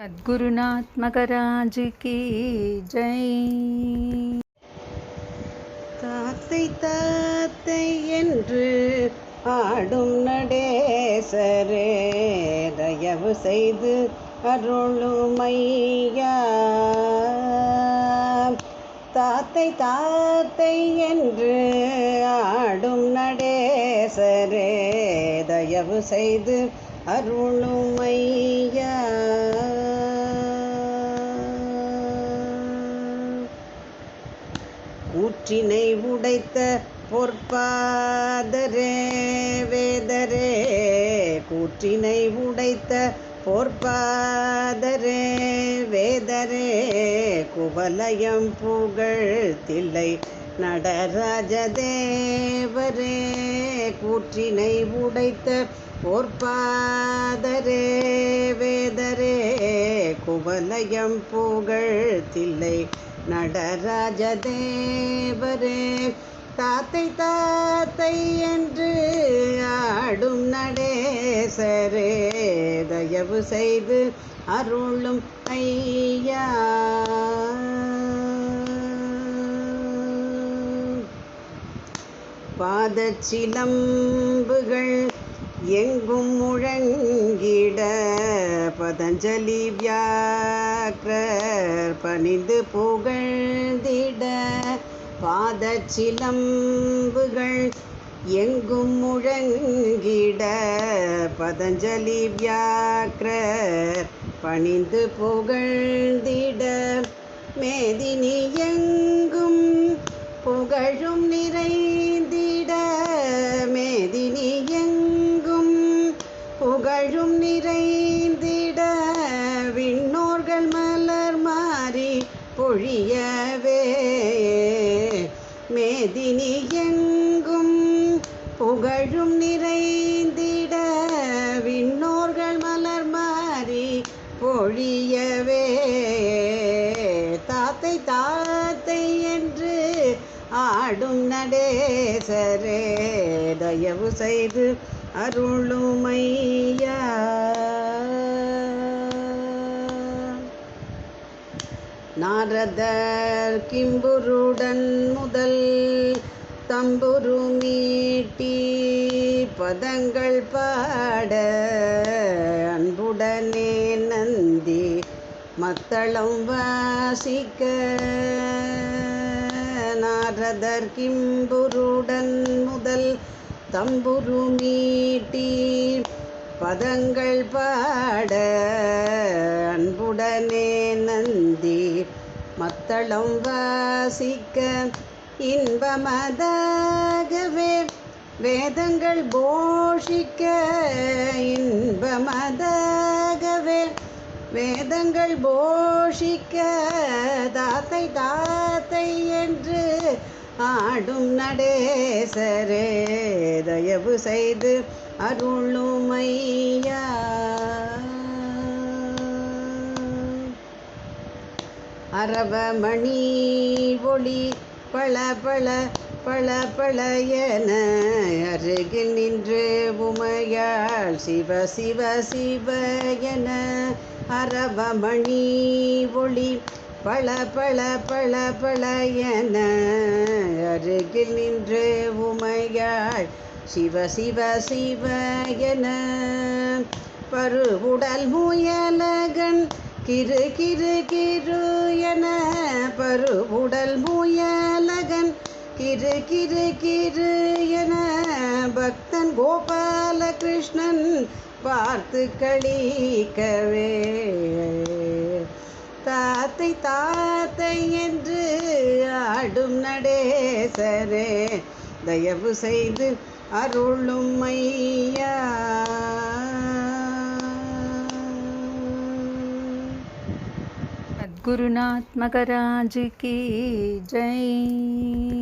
சத்குருநாத் மகராஜ் ஜெய். தாத்தை தாத்தை என்று ஆடும் நடேசரே தயவு செய்து அருளுமையா. தாத்தை தாத்தை என்று ஆடும் நடேசரே தயவு செய்து அருளுமையா. ஊற்றினை உடைத்த பொற்பாதரே வேதரே. கூற்றினை உடைத்த பொற்பாதரே வேதரே. குவலயம் புகழ் தில்லை நடராஜதேவரே. கூற்றினை உடைத்த பொற்பாதரே வேதரே. குவலயம் புகழ் தில்லை நடராஜ தேவரே தாத்தை தாத்தை என்று ஆடும் நடேசரே தயவு செய்து அருளும் ஐயா. பாதச்சிலம்புகள் எங்கும் முழங்கிட பதஞ்சலி வியாக்கர் பணிந்து புகழ்ந்திட பாதச்சிலம்புகள் எங்கும் முழங்கிட பதஞ்சலி வியாக்கர் பணிந்து புகழ்ந்திட மேதினி எங்கும் புகழும் நிறை மலர் மாறி பொழியவே. மேதினி எங்கும் புகழும் நிறைந்திட. விண்ணோர்கள் மலர் மாறி பொழியவே. தாத்தை தாத்தை என்று ஆடும் நடேசரே தயவு செய்து அருளுமையா நாரதர் கிம்புருடன் முதல் தம்புரு மீட்டி பதங்கள் பாட அன்புடனே நந்தி மத்தளம் வாசிக்க. நாரதர் கிம்புருடன் முதல் தம்புரு மீட்டி பதங்கள் பாட அன்புடனே நந்தி மத்தளம் வாசிக்க இன்பமதாகவே வேதங்கள் போஷிக்க இன்பமதாகவே வேதங்கள் போஷிக்க தாத்தை தாத்தை என்று ஆடும் நடேசரே தயவு செய்து அருளுமையா அரவமணி ஒளி பள பள பள பள என அருகில் நின்று உமையாள் சிவ சிவ சிவ என அரவமணி ஒளி பள பள பள பள என அருகில் நின்று உமையாள் சிவ சிவ சிவ என பருவுடல் முயலகன் கிரு கிரு கிரு என பருவுடல் முயலகன். கிரு கிரு கிரு என பக்தன் கோபாலகிருஷ்ணன் பார்த்து கழிக்கவே. தாத்தை தாத்தை என்று ஆடும் நடேசரே தயவு செய்து அருளும் ஐயா. சத்குருநாத் மகராஜ் கி ஜெய்